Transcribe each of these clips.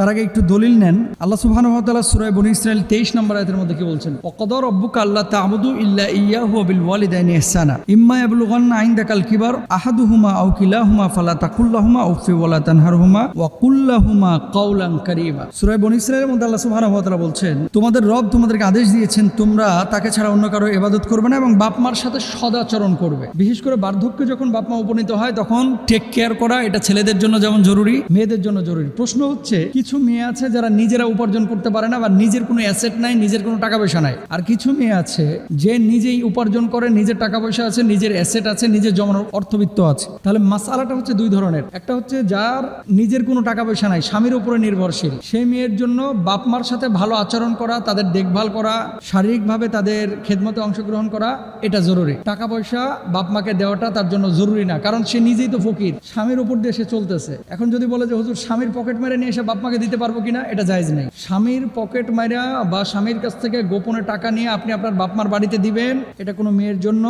তার আগে একটু দলিল নেন। আল্লাহ সুবহানাহু ওয়া তাআলা সূরা বনী ইসরাইল 23 নম্বর আয়াতের মধ্যে কি বলছেন? ওয়াকাদা রাব্বুকা আল্লা তা'বুদু ইল্লা ইয়াহু বিল ওয়ালিদাইনি ইহসানা। ইম্মা ইয়াবলুগান্না ইনদাকাল কিবার আহাদুহুমা আও কিলাহুমা ফালা তাকুল্লাহুমা উফি ওয়া লা তানহারহুমা ওয়া কুল্লাহুমা কাওলান কারীমা সূরা বনী ইসরাইলের মধ্যে আল্লাহ সুবহানাহু ওয়া বলছেন, তোমাদের রব তোমাদেরকে আদেশ দিয়েছেন, তোমরা তাকে ছাড়া অন্য কারও ইবাদত করবে না এবং বাপ মার সাথে সদাচরণ করবে। বিশেষ করে বার্ধক্যে যখন বাপ মা উপনীত হয়, তখন টেক কেয়ার করা এটা ছেলেদের জন্য যেমন জরুরি, মেয়েদের জন্য জরুরি। প্রশ্ন হচ্ছে, কিছু মেয়ে আছে যারা নিজেরা উপার্জন করতে পারে না বা নিজের কোনো অ্যাসেট নাই, নিজের কোনো টাকা পয়সা নাই। আর কিছু মেয়ে আছে যে নিজেই উপার্জন করে, নিজের টাকা পয়সা আছে, নিজের অ্যাসেট আছে, নিজের জমানোর অর্থবিত্ত আছে। তাহলে মাসালাটা হচ্ছে দুই ধরনের। একটা হচ্ছে যার নিজের কোনো টাকা পয়সা নাই, স্বামীর উপরে নির্ভরশীল। সেই মেয়ের জন্য বাপ মার সাথে ভালো আচরণ করা, তাদের দেখভাল করা, শারীরিকভাবে তাদের খেদমতে অংশগ্রহণ করা, এটা জরুরি। টাকা পয়সা বাপ মাকে দেওয়াটা তার জন্য জরুরি না, কারণ সে নিজেই তো ফকির। স্বামীর উপর দিয়ে সে চলতেছে। এখন যদি বলে যে, হুজুর, স্বামীর পকেট মেরে নিয়ে এসে বাপ মাকে দিতে পারব কিনা, এটা জায়জ নেই। স্বামীর পকেট মারা বা স্বামীর কাছ থেকে গোপনে টাকা নিয়ে আপনি আপনার বাপমার বাড়িতে দিবেন, এটা কোনো মেয়ের জন্য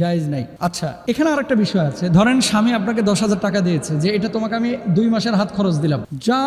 জায়েজ নাই। আচ্ছা এখানে আর একটা বিষয় আছে। ধরেন স্বামী আপনাকে দশ হাজার টাকা দিয়েছে, যে এটা তোমাকে আমি দুই মাসের হাত খরচ দিলাম। যা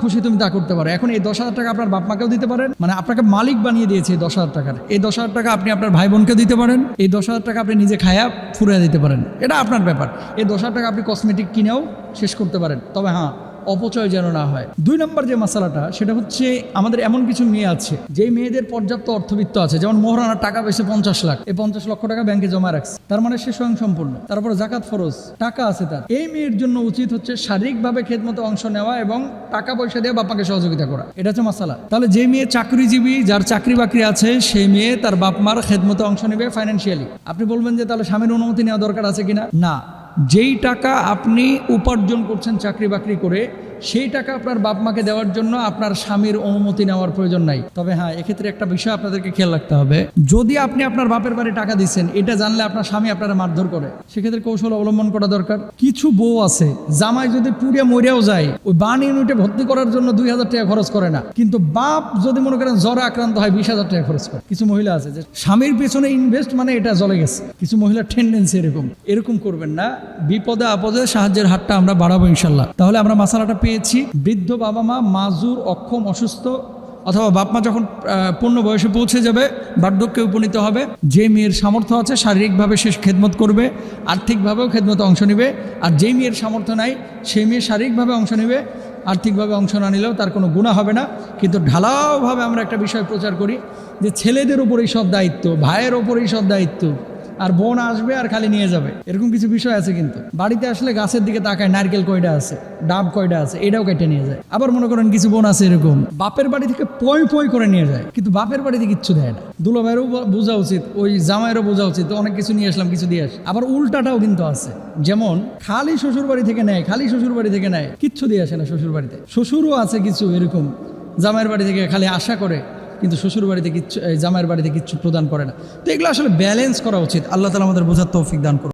খুশি তুমি তা করতে পারো। এখন এই দশ হাজার টাকা আপনার বাপ মাকেও দিতে পারেন মানে আপনাকে মালিক বানিয়ে দিয়েছে এই দশ হাজার টাকার। এই দশ হাজার টাকা আপনি আপনার ভাই বোনকে দিতে পারেন, এই দশ হাজার টাকা আপনি নিজে খায়া ফুরিয়ে দিতে পারেন। এটা আপনার ব্যাপার। এই দশ হাজার টাকা আপনি কসমেটিক কিনেও শেষ করতে পারেন। তবে হ্যাঁ অপচয় যেন না হয়। দুই নম্বর যে মশালাটা, সেটা হচ্ছে আমাদের এমন কিছু মেয়ে আছে যে মেয়েদের পর্যাপ্ত অর্থবিত্ত আছে। যেমন মোহরানার টাকা পেয়েছে পঞ্চাশ লাখ, এই পঞ্চাশ লক্ষ টাকা ব্যাংকে জমা রাখছে। তার মানে সে স্বয়ং সম্পূর্ণ তারপর জাকাত ফরজ, টাকা আছে তার। এই মেয়ের জন্য উচিত হচ্ছে শারীরিকভাবে খেদমতো অংশ নেওয়া এবং টাকা পয়সা দিয়ে বাপাকে সহযোগিতা করা। এটা হচ্ছে মশালা। তাহলে যে মেয়ে চাকরিজীবী, যার চাকরি বাকরি আছে, সেই মেয়ে তার বাপ মার খেদমতো অংশ নেবে ফাইন্যান্সিয়ালি আপনি বলবেন যে তাহলে স্বামীর অনুমতি নেওয়া দরকার আছে কিনা? না। যেই টাকা আপনি উপার্জন করছেন চাকরি বাকরি করে সেই টাকা আপনার বাপ মাকে দেওয়ার জন্য আপনার স্বামীর অনুমতি নেওয়ার প্রয়োজন নাই। তবে হ্যাঁ এক্ষেত্রে একটা বিষয় আপনাদেরকে খেয়াল রাখতে হবে। যদি আপনি আপনার বাপের বাড়ি টাকা দিচ্ছেন এটা জানলে আপনার স্বামী আপনারা মারধর করে। সেক্ষেত্রে কৌশল অবলম্বন করা দরকার। কিছু বউ আছে, জামাই যদি পুড়িয়া মরিয়াও যায়, ওই বান ইউনিটে ভর্তি করার জন্য দুই হাজার টাকা খরচ করে না। কিন্তু বাপ যদি মনে করেন জ্বরে আক্রান্ত হয়, বিশ হাজার টাকা খরচ করে। কিছু মহিলা আছে যে স্বামীর পেছনে ইনভেস্ট মানে এটা জ্বলে গেছে। কিছু মহিলার টেন্ডেন্সি এরকম। এরকম করবেন না। বিপদে আপদে সাহায্যের হাতটা আমরা বাড়াবো ইনশাল্লাহ তাহলে আমরা মশালাটা পেয়েছি। বৃদ্ধ বাবা মা, মাজুর অক্ষম অসুস্থ, অথবা বাপ মা যখন পূর্ণ বয়সে পৌঁছে যাবে, বার্ধক্যে উপনীত হবে, যে মেয়ের সামর্থ্য আছে শারীরিকভাবে সে খেদমত করবে, আর্থিকভাবেও খেদমতে অংশ নেবে, আর যেই মেয়ের সামর্থ্য নাই, সেই মেয়ে শারীরিকভাবে অংশ নেবে, আর্থিকভাবে অংশ না নিলেও তার কোনো গুণা হবে না। কিন্তু ঢালাওভাবে আমরা একটা বিষয় প্রচার করি, যে ছেলেদের উপরেই সব দায়িত্ব, ভাইয়ের ওপরেই সব দায়িত্ব আর বোন আসবে আর খালি নিয়ে যাবে। এরকম কিছু বিষয় আছে কিন্তু। বাড়িতে আসলে গাছের দিকে তাকায়, নারকেল কয়টা আছে, ডাব কয়টা আছে, এটাও কেটে নিয়ে যায়। আবার মনে করেন কিছু বোন আছে এরকম, বাপের বাড়ি থেকে পয় পয় করে নিয়ে যায়, কিন্তু বাপের বাড়িতে কিচ্ছু দেয় না। দুলো ভাইয়েরও বোঝা উচিত, ওই জামাইয়েরও বোঝা উচিত, অনেক কিছু নিয়ে আসলাম, কিছু দিয়ে আসি। আবার উল্টাটাও কিন্তু আছে। যেমন, খালি শ্বশুর বাড়ি থেকে নেয়, খালি শ্বশুর বাড়ি থেকে নেয়, কিচ্ছু দিয়ে আসে না শ্বশুর বাড়িতে। শ্বশুরও আছে কিছু এরকম, জামাইয়ের বাড়ি থেকে খালি আশা করে কিন্তু শ্বশুর বাড়িতে কিচ্ছু জামাইয়ের বাড়িতে কিচ্ছু প্রদান করে না। তো এগুলো আসলে ব্যালেন্স করা উচিত। আল্লাহ তালা আমাদের বোঝার তৌফিক দান করুন।